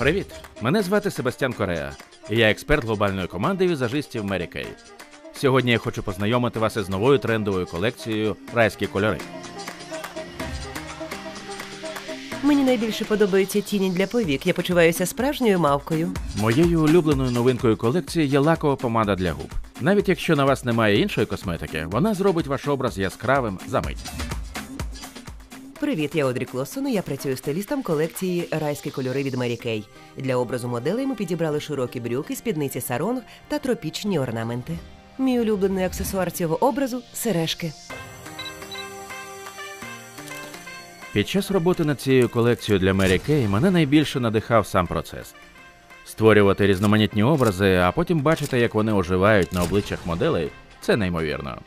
Привіт! Мене звати Себастьян Корея, і я експерт глобальної команди візажистів Мері Кей. Сьогодні я хочу познайомити вас із новою трендовою колекцією Райські кольори. Мені найбільше подобаються тіні для повік. Я почуваюся справжньою мавкою. Моєю улюбленою новинкою колекції є лакова помада для губ. Навіть якщо на вас немає іншої косметики, вона зробить ваш образ яскравим за мить. Привіт, я Одрі Клосон. і Я працюю стилістом колекції Райські кольори від Мері Кей. Для образу моделей ми підібрали широкі брюки, спідниці саронг та тропічні орнаменти. Мій улюблений аксесуар цього образу сережки. Під час роботи над цією колекцією для Мері Кей мене найбільше надихав сам процес. Створювати різноманітні образи, а потім бачити, як вони оживають на обличчях моделей, це неймовірно.